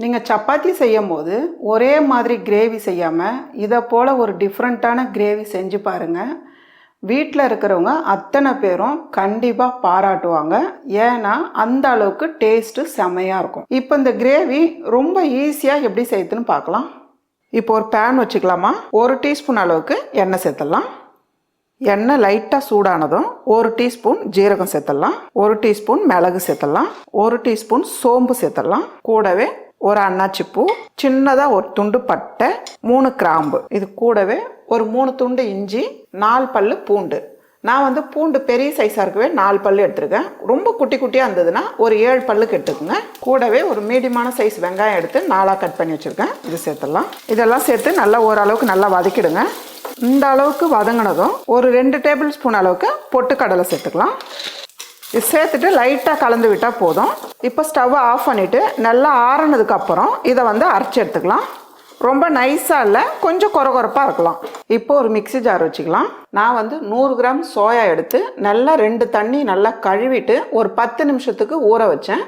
நீங்கள் சப்பாத்தி செய்யும் போது ஒரே மாதிரி கிரேவி செய்யாமல் இதை போல் ஒரு டிஃப்ரெண்ட்டான கிரேவி செஞ்சு பாருங்கள் வீட்டில் இருக்கிறவங்க அத்தனை பேரும் கண்டிப்பாக பாராட்டுவாங்க. ஏன்னா அந்த அளவுக்கு டேஸ்ட்டு செமையாக இருக்கும். இப்போ இந்த கிரேவி ரொம்ப ஈஸியாக எப்படி செய்யுதுன்னு பார்க்கலாம். இப்போ ஒரு பேன் வச்சுக்கலாமா? ஒரு டீஸ்பூன் அளவுக்கு எண்ணெய் சேர்த்துடலாம். எண்ணெய் லைட்டாக சூடானதும் ஒரு டீஸ்பூன் ஜீரகம் சேர்த்துடலாம். ஒரு டீஸ்பூன் மிளகு சேர்த்துடலாம். ஒரு டீஸ்பூன் சோம்பு சேர்த்துடலாம். கூடவே ஒரு அன்னாச்சி பூ சின்னதாக ஒரு துண்டு பட்டை மூணு கிராம்பு. இது கூடவே ஒரு மூணு துண்டு இஞ்சி நாலு பல்லு பூண்டு. நான் வந்து பூண்டு பெரிய சைஸாக இருக்கவே நாலு பல்லு எடுத்துருக்கேன். ரொம்ப குட்டி குட்டியாக இருந்ததுன்னா ஒரு ஏழு பல்லுக்கு எடுத்துக்கோங்க கூடவே ஒரு மீடியமான சைஸ் வெங்காயம் எடுத்து நாலாக கட் பண்ணி வச்சுருக்கேன். இது சேர்த்துடலாம். இதெல்லாம் சேர்த்து நல்லா ஓரளவுக்கு நல்லா வதக்கிடுங்க. இந்த அளவுக்கு வதங்கினதும் ஒரு ரெண்டு டேபிள் ஸ்பூன் அளவுக்கு பொட்டுக்கடலை சேர்த்துக்கலாம். இது சேர்த்துட்டு லைட்டாக கலந்து விட்டால் போதும். இப்போ ஸ்டவ்வை ஆஃப் பண்ணிவிட்டு நல்லா ஆறுனதுக்கப்புறம் இதை வந்து அரைச்சி எடுத்துக்கலாம். ரொம்ப நைஸாக இல்லை கொஞ்சம் குறகுறப்பாக இருக்கலாம். இப்போ ஒரு மிக்ஸி ஜார் வச்சுக்கலாம். நான் வந்து நூறு கிராம் சோயா எடுத்து நல்லா ரெண்டு தண்ணி நல்லா கழுவிட்டு ஒரு பத்து நிமிஷத்துக்கு ஊற வச்சேன்.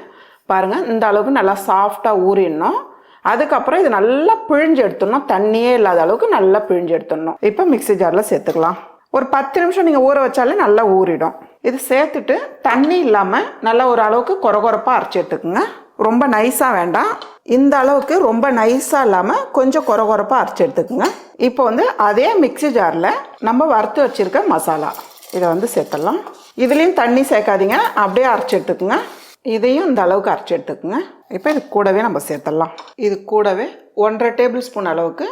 பாருங்கள் இந்த அளவுக்கு நல்லா சாஃப்டாக ஊறிடணும். அதுக்கப்புறம் இது நல்லா பிழிஞ்சு எடுத்துடணும். தண்ணியே இல்லாத அளவுக்கு நல்லா பிழிஞ்சு எடுத்துடணும். இப்போ மிக்ஸி ஜாரில் சேர்த்துக்கலாம். ஒரு பத்து நிமிஷம் நீங்கள் ஊற வச்சாலே நல்லா ஊறிடும். இது சேர்த்துட்டு தண்ணி இல்லாமல் நல்லா ஒரு அளவுக்கு குறகுறப்பாக அரைச்சி எடுத்துக்கோங்க. ரொம்ப நைஸாக வேண்டாம். இந்த அளவுக்கு ரொம்ப நைஸாக இல்லாமல் கொஞ்சம் குறகுறப்பாக அரைச்சி எடுத்துக்கோங்க. இப்போ வந்து அதே மிக்ஸி ஜாரில் நம்ம வறுத்து வச்சுருக்க மசாலா. இதை வந்து சேர்த்துடலாம். இதுலேயும் தண்ணி சேர்க்காதீங்க. அப்படியே அரைச்சி எடுத்துக்கோங்க. இதையும் இந்த அளவுக்கு அரைச்சி எடுத்துக்கோங்க. இப்போ இது கூடவே நம்ம சேர்த்துடலாம். இது கூடவே ஒன்றரை டேபிள் ஸ்பூன் அளவுக்கு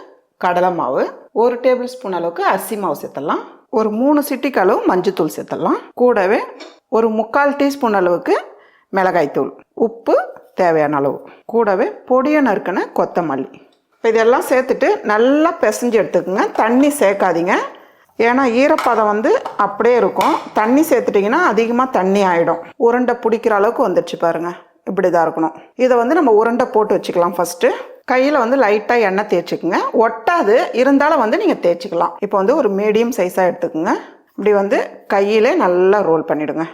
கடலை மாவு ஒரு டேபிள் ஸ்பூன் அளவுக்கு அரிசி மாவு சேர்த்துடலாம். ஒரு மூணு சிட்டிக்கு அளவு மஞ்சத்தூள் சேர்த்துடலாம். கூடவே ஒரு முக்கால் டீஸ்பூன் அளவுக்கு மிளகாய்த்தூள். உப்பு தேவையான அளவு. கூடவே பொடியை நறுக்கின கொத்தமல்லி. இப்போ இதெல்லாம் சேர்த்துட்டு நல்லா பிசைஞ்சு எடுத்துக்கோங்க. தண்ணி சேர்க்காதீங்க. ஏன்னா ஈரப்பதம் வந்து அப்படியே இருக்கும். தண்ணி சேர்த்துட்டிங்கன்னா அதிகமாக தண்ணி ஆகிடும் உருண்டை பிடிக்கிற அளவுக்கு வந்துடுச்சு பாருங்கள் இப்படி தான் இருக்கணும். இதை வந்து நம்ம உருண்டை போட்டு வச்சுக்கலாம் ஃபஸ்ட்டு கையில் வந்து லைட்டாக எண்ணெய் தேய்ச்சிக்குங்க. ஒட்டாது. இருந்தாலும் வந்து நீங்கள் தேய்ச்சிக்கலாம். இப்போ வந்து ஒரு மீடியம் சைஸாக எடுத்துக்கோங்க. இப்படி வந்து கையிலே நல்லா ரோல் பண்ணிவிடுங்க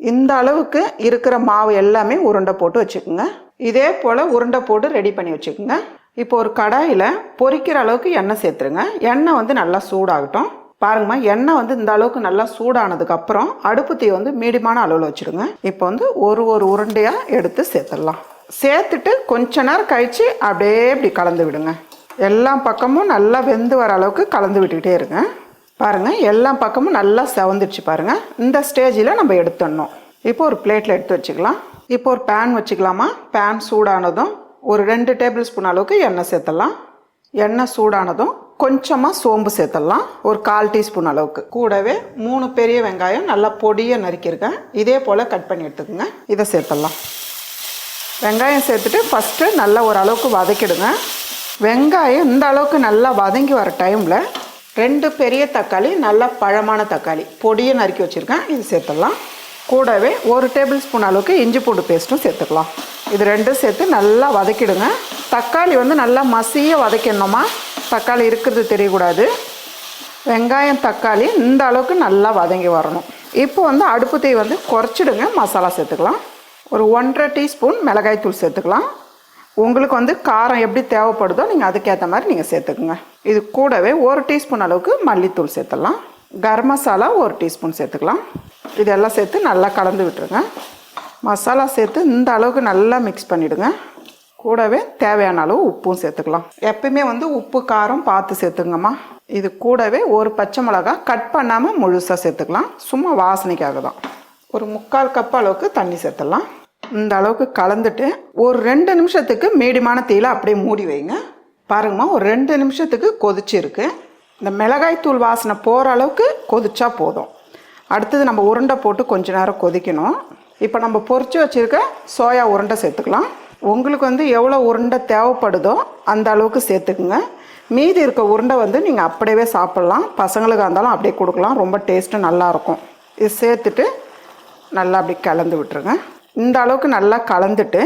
இந்த அளவுக்கு இருக்கிற மாவு எல்லாமே உருண்டை போட்டு வச்சுக்கோங்க. இதே போல் உருண்டை போட்டு ரெடி பண்ணி வச்சுக்கோங்க. இப்போ ஒரு கடாயில் பொறிக்கிற அளவுக்கு எண்ணெய் சேர்த்துருங்க. எண்ணெய் வந்து நல்லா சூடாகட்டும். பாருங்கம்மா எண்ணெய் வந்து இந்த அளவுக்கு நல்லா சூடானதுக்கப்புறம் அடுப்பு தீ வந்து மீடியமான அளவில் வச்சுடுங்க. இப்போ வந்து ஒரு ஒரு உருண்டையாக எடுத்து சேர்த்துடலாம். சேர்த்துட்டு கொஞ்ச நேரம் கழித்து அப்படியே இப்படி கலந்து விடுங்க. எல்லா பக்கமும் நல்லா வெந்து வர அளவுக்கு கலந்து விட்டுக்கிட்டே இருங்க. பாருங்கள் எல்லா பக்கமும் நல்லா செவந்துடுச்சு பாருங்கள் இந்த ஸ்டேஜில் நம்ம எடுத்துடணும். இப்போ ஒரு பிளேட்டில் எடுத்து வச்சுக்கலாம். இப்போ ஒரு பேன் வச்சுக்கலாமா? பேன் சூடானதும் ஒரு ரெண்டு டேபிள் ஸ்பூன் அளவுக்கு எண்ணெய் சேர்த்துடலாம். எண்ணெய் சூடானதும் கொஞ்சமாக சோம்பு சேர்த்துடலாம். ஒரு கால் டீஸ்பூன் அளவுக்கு. கூடவே மூணு பெரிய வெங்காயம் நல்லா பொடியை நறுக்கியிருக்கேன். இதே போல் கட் பண்ணி எடுத்துக்கோங்க. இதை சேர்த்துடலாம். வெங்காயம் சேர்த்துட்டு ஃபஸ்ட்டு நல்லா ஓரளவுக்கு வதக்கிடுங்க. வெங்காயம் இந்த அளவுக்கு நல்லா வதங்கி வர டைமில் ரெண்டு பெரிய தக்காளி நல்லா பழமான தக்காளி பொடியை நறுக்கி வச்சுருக்கேன். இது சேர்த்துடலாம். கூடவே ஒரு டேபிள் ஸ்பூன் அளவுக்கு இஞ்சி பூண்டு பேஸ்ட்டும் சேர்த்துக்கலாம் இது ரெண்டும் சேர்த்து நல்லா வதக்கிடுங்க. தக்காளி வந்து நல்லா மசிய வதக்கிடணுமா தக்காளி இருக்கிறது தெரியக்கூடாது. வெங்காயம் தக்காளி இந்த அளவுக்கு நல்லா வதங்கி வரணும். இப்போ வந்து அடுப்பு தீ வந்து குறைச்சிடுங்க. மசாலா சேர்த்துக்கலாம். ஒரு ஒன்றரை டீஸ்பூன் மிளகாய்த்தூள் சேர்த்துக்கலாம். உங்களுக்கு வந்து காரம் எப்படி தேவைப்படுதோ நீங்கள் அதுக்கேற்ற மாதிரி நீங்கள் சேர்த்துக்குங்க. இது கூடவே ஒரு டீஸ்பூன் அளவுக்கு மல்லித்தூள் சேர்த்துடலாம். கரம் மசாலா ஒரு டீஸ்பூன் சேர்த்துக்கலாம். இதெல்லாம் சேர்த்து நல்லா கலந்து விட்டுருங்க. மசாலா சேர்த்து இந்த அளவுக்கு நல்லா மிக்ஸ் பண்ணிவிடுங்க கூடவே தேவையான அளவு உப்பும் சேர்த்துக்கலாம். எப்பயுமே வந்து உப்பு காரம் பார்த்து சேர்த்துங்கம்மா. இது கூடவே ஒரு பச்சை மிளகா கட் பண்ணாமல் முழுசாக சேர்த்துக்கலாம். சும்மா வாசனைக்காக தான். ஒரு முக்கால் கப் அளவுக்கு தண்ணி சேர்த்துடலாம். இந்த அளவுக்கு கலந்துட்டு ஒரு ரெண்டு நிமிஷத்துக்கு மீடியமான தீயில அப்படியே மூடி வைங்க. பாருங்கம்மா ஒரு ரெண்டு நிமிஷத்துக்கு கொதிச்சிருக்கு. இந்த மிளகாய் தூள் வாசனை போகிற அளவுக்கு கொதிச்சா போதும். அடுத்தது நம்ம உருண்டை போட்டு கொஞ்ச நேரம் கொதிக்கணும். இப்போ நம்ம பொறிச்சு வச்சுருக்க சோயா உருண்டை சேர்த்துக்கலாம். உங்களுக்கு வந்து எவ்வளோ உருண்டை தேவைப்படுதோ அந்த அளவுக்கு சேர்த்துக்குங்க. மீதி இருக்க உருண்டை வந்து நீங்கள் அப்படியே சாப்பிட்லாம். பசங்களுக்கு இருந்தாலும் அப்படியே கொடுக்கலாம். ரொம்ப டேஸ்ட்டு நல்லாயிருக்கும் இது சேர்த்துட்டு நல்லா அப்படி கலந்து விட்டுருங்க. இந்த அளவுக்கு நல்லா கலந்துட்டு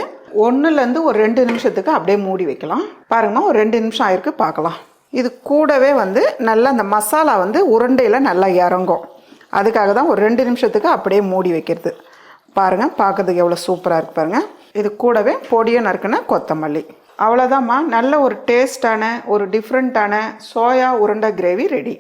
ஒன்றுலேருந்து ஒரு ரெண்டு நிமிஷத்துக்கு அப்படியே மூடி வைக்கலாம். பாருங்கம்மா ஒரு ரெண்டு நிமிஷம் ஆயிருக்கு பார்க்கலாம். இது கூடவே வந்து நல்லா அந்த மசாலா வந்து உருண்டையில் நல்லா இறங்கும். அதுக்காக தான் ஒரு ரெண்டு நிமிஷத்துக்கு அப்படியே மூடி வைக்கிறது. பாருங்கள் பார்க்கறதுக்கு எவ்வளோ சூப்பராக இருக்கு பாருங்கள் இது கூடவே பொடியை நறுக்குன கொத்தமல்லி. அவ்வளோதாம்மா நல்ல ஒரு டேஸ்டான ஒரு டிஃப்ரெண்ட்டான சோயா உருண்டை கிரேவி ரெடி